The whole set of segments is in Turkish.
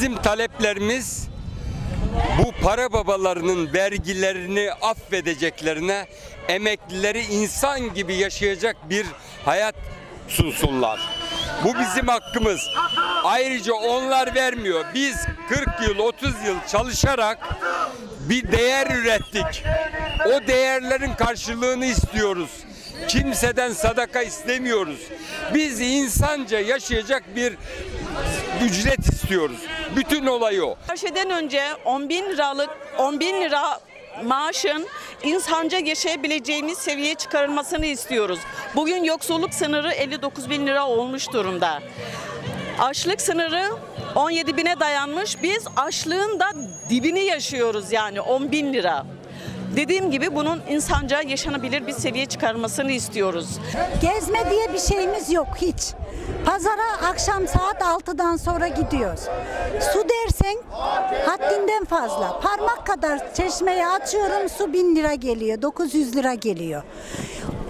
Bizim taleplerimiz bu para babalarının vergilerini affedeceklerine emeklileri insan gibi yaşayacak bir hayat sunsunlar. Bu bizim hakkımız. Ayrıca onlar vermiyor. Biz 40 yıl 30 yıl çalışarak bir değer ürettik. O değerlerin karşılığını istiyoruz. Kimseden sadaka istemiyoruz. Biz insanca yaşayacak bir ücret istiyoruz. Bütün olay o. Her şeyden önce 10 bin liralık 10 bin lira maaşın insanca yaşayabileceğimiz seviyeye çıkarılmasını istiyoruz. Bugün yoksulluk sınırı 59 bin lira olmuş durumda. Açlık sınırı 17 bine dayanmış. Biz açlığın da dibini yaşıyoruz yani 10 bin lira. Dediğim gibi bunun insanca yaşanabilir bir seviye çıkarılmasını istiyoruz. Gezme diye bir şeyimiz yok hiç. Pazara akşam saat 6'dan sonra gidiyoruz. Su dersen haddinden fazla. Parmak kadar çeşmeyi açıyorum su 1000 lira geliyor, 900 lira geliyor.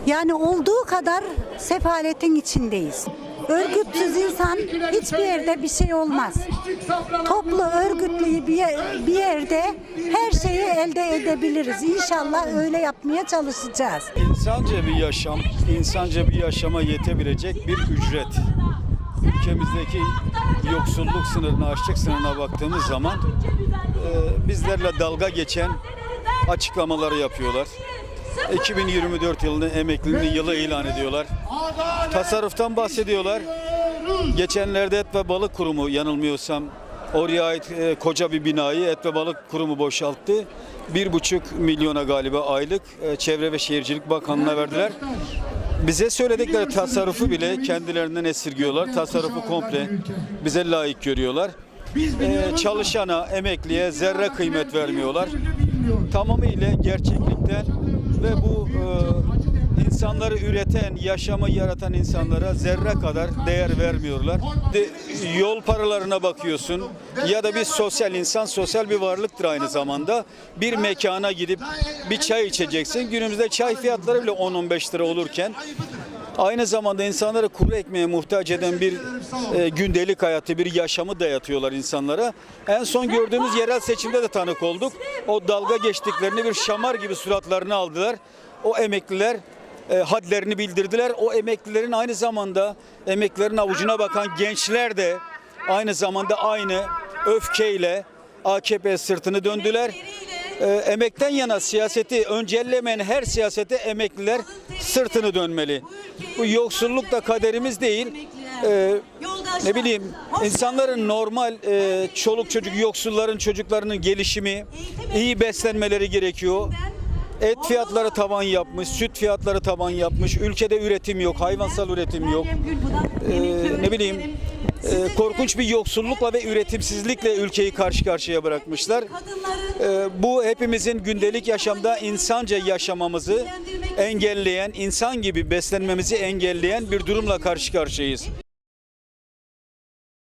Yani olduğu kadar sefaletin içindeyiz. Örgütsüz insan hiçbir yerde bir şey olmaz. Toplu örgütlü bir, yer- bir yerde her şeyi elde edebiliriz. İnşallah öyle yapmaya çalışacağız. İnsanca bir yaşam, insanca bir yaşama yetebilecek bir ücret. Ülkemizdeki yoksulluk sınırına, açlık sınırına baktığımız zaman e, bizlerle dalga geçen açıklamaları yapıyorlar. 2024 yılını emekliliğinin yılı ilan ediyorlar. Tasarruftan bahsediyorlar. Geçenlerde Et ve Balık Kurumu yanılmıyorsam oraya ait e, koca bir binayı Et ve Balık Kurumu boşalttı. Bir buçuk milyona galiba aylık e, Çevre ve Şehircilik Bakanlığı'na verdiler. Bize söyledikleri tasarrufu bile kendilerinden esirgiyorlar. Tasarrufu komple bize layık görüyorlar. E, çalışana, emekliye zerre kıymet vermiyorlar. Tamamıyla gerçeklikten ve bu e, insanları üreten, yaşamı yaratan insanlara zerre kadar değer vermiyorlar. De, yol paralarına bakıyorsun ya da bir sosyal insan sosyal bir varlıktır aynı zamanda. Bir mekana gidip bir çay içeceksin. Günümüzde çay fiyatları bile 10-15 lira olurken Aynı zamanda insanları kuru ekmeğe muhtaç eden bir e, gündelik hayatı, bir yaşamı dayatıyorlar insanlara. En son gördüğümüz yerel seçimde de tanık olduk. O dalga geçtiklerini bir şamar gibi suratlarını aldılar. O emekliler e, hadlerini bildirdiler. O emeklilerin aynı zamanda emeklilerin avucuna bakan gençler de aynı zamanda aynı öfkeyle AKP sırtını döndüler. E, emekten yana siyaseti öncellemeyen her siyasete emekliler sırtını dönmeli. Bu yoksulluk da kaderimiz değil. E, ne bileyim insanların normal e, çoluk çocuk yoksulların çocuklarının gelişimi iyi beslenmeleri gerekiyor. Et fiyatları tavan yapmış, süt fiyatları tavan yapmış. Ülkede üretim yok, hayvansal üretim yok. Ee, ne bileyim e, korkunç bir yoksullukla ve üretimsizlikle ülkeyi karşı karşıya bırakmışlar. Ee, bu hepimizin gündelik yaşamda insanca yaşamamızı engelleyen, insan gibi beslenmemizi engelleyen bir durumla karşı karşıyayız.